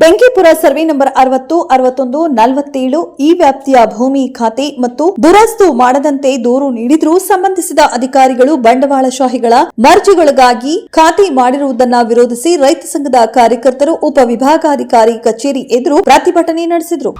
ಬೆಂಕಿಪುರ survey number ಅರವತ್ತು, ಅರವತ್ತೊಂದು, ನಲವತ್ತೇಳು ಈ ವ್ಯಾಪ್ತಿಯ ಭೂಮಿ ಖಾತೆ ಮತ್ತು ದುರಸ್ತು ಮಾಡದಂತೆ ದೂರು ನೀಡಿದ್ರೂ ಸಂಬಂಧಿಸಿದ ಅಧಿಕಾರಿಗಳು ಬಂಡವಾಳಶಾಹಿಗಳ ಮರ್ಜಿಗಳಿಗಾಗಿ ಖಾತೆ ಮಾಡಿರುವುದನ್ನ ವಿರೋಧಿಸಿ ರೈತ ಸಂಘದ ಕಾರ್ಯಕರ್ತರು ಉಪವಿಭಾಗಾಧಿಕಾರಿ ಕಚೇರಿ ಎದುರು ಪ್ರತಿಭಟನೆ ನಡೆಸಿದರು.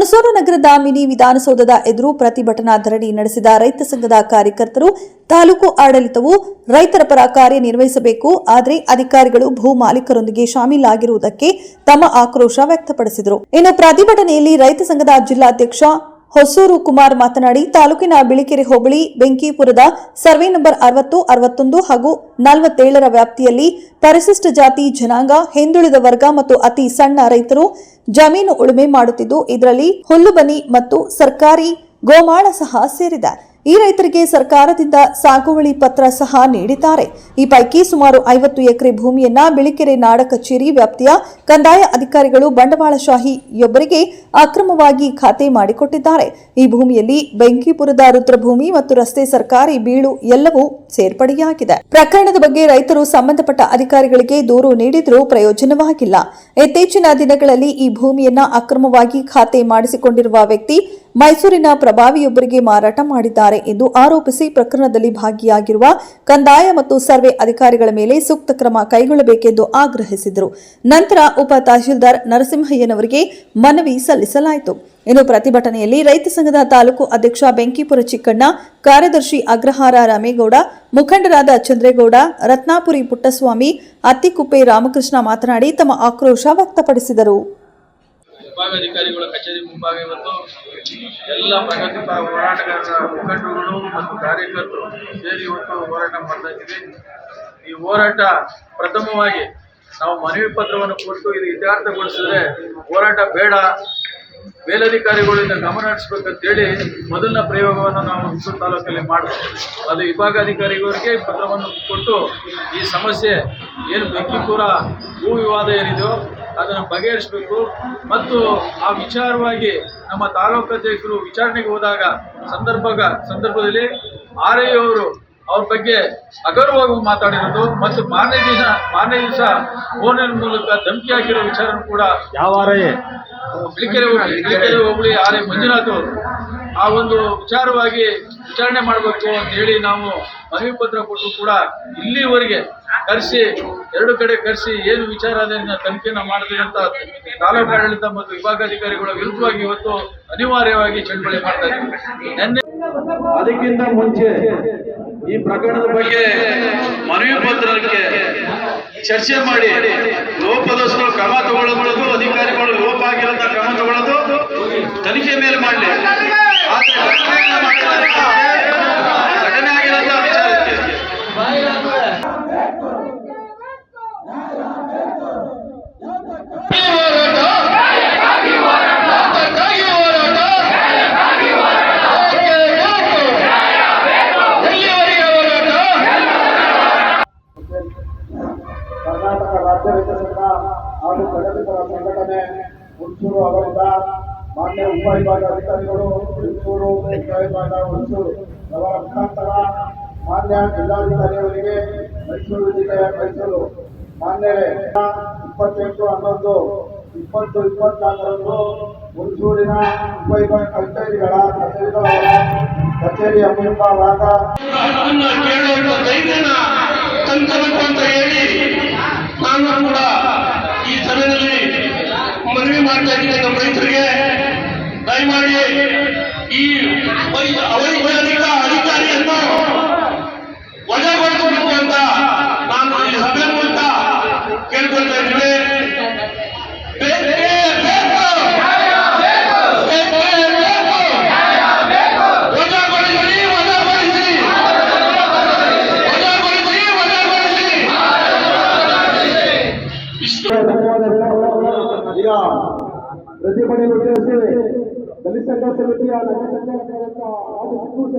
ಹುಣಸೂರು ನಗರದ ಮಿನಿ ವಿಧಾನಸೌಧದ ಎದುರು ಪ್ರತಿಭಟನಾ ಧರಣಿ ನಡೆಸಿದ ರೈತ ಸಂಘದ ಕಾರ್ಯಕರ್ತರು ತಾಲೂಕು ಆಡಳಿತವು ರೈತರ ಪರ ಕಾರ್ಯನಿರ್ವಹಿಸಬೇಕು, ಆದರೆ ಅಧಿಕಾರಿಗಳು ಭೂ ಮಾಲೀಕರೊಂದಿಗೆ ಶಾಮೀಲಾಗಿರುವುದಕ್ಕೆ ತಮ್ಮ ಆಕ್ರೋಶ ವ್ಯಕ್ತಪಡಿಸಿದರು. ಇನ್ನು ಪ್ರತಿಭಟನೆಯಲ್ಲಿ ರೈತ ಸಂಘದ ಜಿಲ್ಲಾಧ್ಯಕ್ಷ ಹೊಸೂರು ಕುಮಾರ್ ಮಾತನಾಡಿ, ತಾಲೂಕಿನ ಬಿಳಿಕೆರೆ ಹೋಬಳಿ, ಬೆಂಕಿಪುರದ ಸರ್ವೆ ನಂಬರ್ ಅರವತ್ತು, ಅರವತ್ತೊಂದು ಹಾಗೂ ನಲವತ್ತೇಳರ ವ್ಯಾಪ್ತಿಯಲ್ಲಿ ಪರಿಶಿಷ್ಟ ಜಾತಿ ಜನಾಂಗ, ಹಿಂದುಳಿದ ವರ್ಗ ಮತ್ತು ಅತಿ ಸಣ್ಣ ರೈತರು ಜಮೀನು ಉಳುಮೆ ಮಾಡುತ್ತಿದ್ದು ಇದರಲ್ಲಿ ಹುಲ್ಲುಬನಿ ಮತ್ತು ಸರ್ಕಾರಿ ಗೋಮಾಳ ಸಹ ಸೇರಿದೆ. ಈ ರೈತರಿಗೆ ಸರ್ಕಾರದಿಂದ ಸಾಗುವಳಿ ಪತ್ರ ಸಹ ನೀಡಿದ್ದಾರೆ. ಈ ಪೈಕಿ ಸುಮಾರು ಐವತ್ತು ಎಕರೆ ಭೂಮಿಯನ್ನ ಬಿಳಿಕೆರೆ ನಾಡ ಕಚೇರಿ ವ್ಯಾಪ್ತಿಯ ಕಂದಾಯ ಅಧಿಕಾರಿಗಳು ಬಂಡವಾಳಶಾಹಿಯೊಬ್ಬರಿಗೆ ಅಕ್ರಮವಾಗಿ ಖಾತೆ ಮಾಡಿಕೊಟ್ಟಿದ್ದಾರೆ. ಈ ಭೂಮಿಯಲ್ಲಿ ಬೆಂಕಿಪುರದ ರುದ್ರಭೂಮಿ ಮತ್ತು ರಸ್ತೆ ಸರ್ಕಾರಿ ಬೀಳು ಎಲ್ಲವೂ ಸೇರ್ಪಡೆಯಾಗಿದೆ. ಪ್ರಕರಣದ ಬಗ್ಗೆ ರೈತರು ಸಂಬಂಧಪಟ್ಟ ಅಧಿಕಾರಿಗಳಿಗೆ ದೂರು ನೀಡಿದರೂ ಪ್ರಯೋಜನವಾಗಿಲ್ಲ. ಇತ್ತೀಚಿನ ದಿನಗಳಲ್ಲಿ ಈ ಭೂಮಿಯನ್ನ ಅಕ್ರಮವಾಗಿ ಖಾತೆ ಮಾಡಿಸಿಕೊಂಡಿರುವ ವ್ಯಕ್ತಿ ಮೈಸೂರಿನ ಪ್ರಭಾವಿಯೊಬ್ಬರಿಗೆ ಮಾರಾಟ ಮಾಡಿದ್ದಾರೆ ಎಂದು ಆರೋಪಿಸಿ ಪ್ರಕರಣದಲ್ಲಿ ಭಾಗಿಯಾಗಿರುವ ಕಂದಾಯ ಮತ್ತು ಸರ್ವೆ ಅಧಿಕಾರಿಗಳ ಮೇಲೆ ಸೂಕ್ತ ಕ್ರಮ ಕೈಗೊಳ್ಳಬೇಕೆಂದು ಆಗ್ರಹಿಸಿದರು. ನಂತರ ಉಪ ತಹಶೀಲ್ದಾರ್ ನರಸಿಂಹಯ್ಯನವರಿಗೆ ಮನವಿ ಸಲ್ಲಿಸಲಾಯಿತು. ಇನ್ನು ಪ್ರತಿಭಟನೆಯಲ್ಲಿ ರೈತ ಸಂಘದ ತಾಲೂಕು ಅಧ್ಯಕ್ಷ ಬೆಂಕಿಪುರ ಚಿಕ್ಕಣ್ಣ, ಕಾರ್ಯದರ್ಶಿ ಅಗ್ರಹಾರ ರಾಮೇಗೌಡ, ಮುಖಂಡರಾದ ಚಂದ್ರೇಗೌಡ, ರತ್ನಾಪುರಿ ಪುಟ್ಟಸ್ವಾಮಿ, ಅತ್ತಿಕುಪ್ಪೆ ರಾಮಕೃಷ್ಣ ಮಾತನಾಡಿ ತಮ್ಮ ಆಕ್ರೋಶ ವ್ಯಕ್ತಪಡಿಸಿದರು. ವಿಭಾಗಾಧಿಕಾರಿಗಳ ಕಚೇರಿ ಮುಂಭಾಗ ಇವತ್ತು ಎಲ್ಲ ಪ್ರಗತಿಪರ ಹೋರಾಟಗಾರರ ಮುಖಂಡರುಗಳು ಮತ್ತು ಕಾರ್ಯಕರ್ತರು ಸೇರಿ ಇವತ್ತು ಹೋರಾಟ ಮಾಡ್ತಾ ಇದ್ದೀವಿ. ಈ ಹೋರಾಟ ಪ್ರಥಮವಾಗಿ ನಾವು ಮನವಿ ಪತ್ರವನ್ನು ಕೊಟ್ಟು ಇದು ಇತ್ಯರ್ಥಗೊಳಿಸಿದ್ರೆ ಹೋರಾಟ ಬೇಡ. ಮೇಲಧಿಕಾರಿಗಳಿಂದ ಗಮನ ಹರಿಸ್ಬೇಕಂತೇಳಿ ಮೊದಲನ ಪ್ರಯೋಗವನ್ನು ನಾವು ಹುಣಸೂರು ತಾಲೂಕಲ್ಲಿ ಮಾಡಿದ್ವಿ. ಅದು ವಿಭಾಗಾಧಿಕಾರಿಗಳಿಗೆ ಪತ್ರವನ್ನು ಕೊಟ್ಟು ಈ ಸಮಸ್ಯೆ ಏನು ಬೆಂಕಿಪುರ ಭೂ ವಿವಾದ ಏನಿದೆಯೋ ಅದನ್ನು ಬಗೆಹರಿಸಬೇಕು. ಮತ್ತು ಆ ವಿಚಾರವಾಗಿ ನಮ್ಮ ತಾಲೂಕು ಅಧ್ಯಕ್ಷರು ವಿಚಾರಣೆಗೆ ಹೋದಾಗ ಸಂದರ್ಭ ಸಂದರ್ಭದಲ್ಲಿ ಆರ್ ಅವರು ಅವ್ರ ಬಗ್ಗೆ ಅಗೌರವವಾಗಿ ಮಾತಾಡಿರೋದು ಮತ್ತು ಮಾರನೇ ದಿವಸ ಮಾರನೇ ದಿವಸ ಫೋನಿನ ಮೂಲಕ ಧಮಕಿ ಹಾಕಿರೋ ವಿಚಾರ ಕೂಡ ಯಾವ ಬಿಳಿಕೆರೆ ಬಿಳಿಕೆರೆ ಹೋಬಳಿ ಆರ್ ಎ ಮಂಜುನಾಥ್ ಅವರು. ಆ ಒಂದು ವಿಚಾರವಾಗಿ ವಿಚಾರಣೆ ಮಾಡಬೇಕು ಅಂತ ಹೇಳಿ ನಾವು ಮನವಿ ಪತ್ರ ಕೊಟ್ಟು ಕೂಡ ಇಲ್ಲಿವರೆಗೆ ಕರೆಸಿ ಎರಡು ಕಡೆ ಕರೆಸಿ ಏನು ವಿಚಾರ ಅದನ್ನ ತನಿಖೆನ ಮಾಡಿದೆ ಅಂತ ತಾಲೂಕು ಆಡಳಿತ ಮತ್ತು ವಿಭಾಗಾಧಿಕಾರಿಗಳ ವಿರುದ್ಧವಾಗಿ ಇವತ್ತು ಅನಿವಾರ್ಯವಾಗಿ ಚಳವಳಿ ಮಾಡ್ತಾ ಇದ್ದೀವಿ ಅದಕ್ಕಿಂತ ಮುಂಚೆ ಈ ಪ್ರಕರಣದ ಬಗ್ಗೆ ಮನವಿ ಪತ್ರಕ್ಕೆ ಚರ್ಚೆ ಮಾಡಿ ಲೋಪದಷ್ಟು ಕ್ರಮ ತಗೊಳ್ಳೋದು ಅಧಿಕಾರಿಗಳು ಲೋಪ ಆಗಿರೋಂಥ ಕ್ರಮ ತಗೊಳ್ಳೋದು ತನಿಖೆ ಮೇಲೆ ಮಾಡಲಿ. ಹಾಗೂ ಪ್ರಗತಿಪರ ಸಂಘಟನೆ ಹುಣಸೂರು ಅವರಿಂದ ಮಾನ್ಯ ಉಪವಿಭಾಗ ಅಧಿಕಾರಿಗಳು ಹುಣಸೂರು ಉಪವಿಭಾಗ ಹುಣಸೂರು ಅವರ ಮುಖಾಂತರ ಮಾನ್ಯ ಜಿಲ್ಲಾಧಿಕಾರಿಯವರಿಗೆ ಮೈಸೂರು ಜಿಲ್ಲೆಯ ಮೈಸೂರು ಮಾನ್ಯರೇ, ಇಪ್ಪತ್ತೆಂಟು, ಹನ್ನೊಂದು, ಇಪ್ಪತ್ತು, ಇಪ್ಪತ್ನಾಲ್ಕರಂದು ಹುಣಸೂರಿನ ಉಪವಿಭಾಗ ಕಚೇರಿಗಳ ಕಚೇರಿಗಳ ಕಚೇರಿಯ ಮುಂಭಾಗ ಅಂತ ಹೇಳಿ ಅಂತ ರೈತರಿಗೆ ದಯಮಾಡಿ ಈ ಅವೈಜ್ಞಾನಿಕ ಅಧಿಕಾರಿಯನ್ನು ವಜಾಗೊಳಿಸಬೇಕು ಅಂತ ನಾನು ಈ ಸಭೆ ಮೂಲಕ ಕೇಳ್ಕೊಳ್ತಾ ಇದ್ದೇವೆ Yeah. ಬೇಕು ಬೇಕೇ ಧನ್ಯವಾದಗಳು ಈಗ ಪ್ರತಿಭಟನೆ ಉದ್ದೇಶಿಸಿ ದಲಿತ ಸಂಘ ಸಮಿತಿಯ ನಗರ ಸಂಚಾಲಕರಾದಂತಹ ರಾಜು ಚಿಕ್ಕೂರು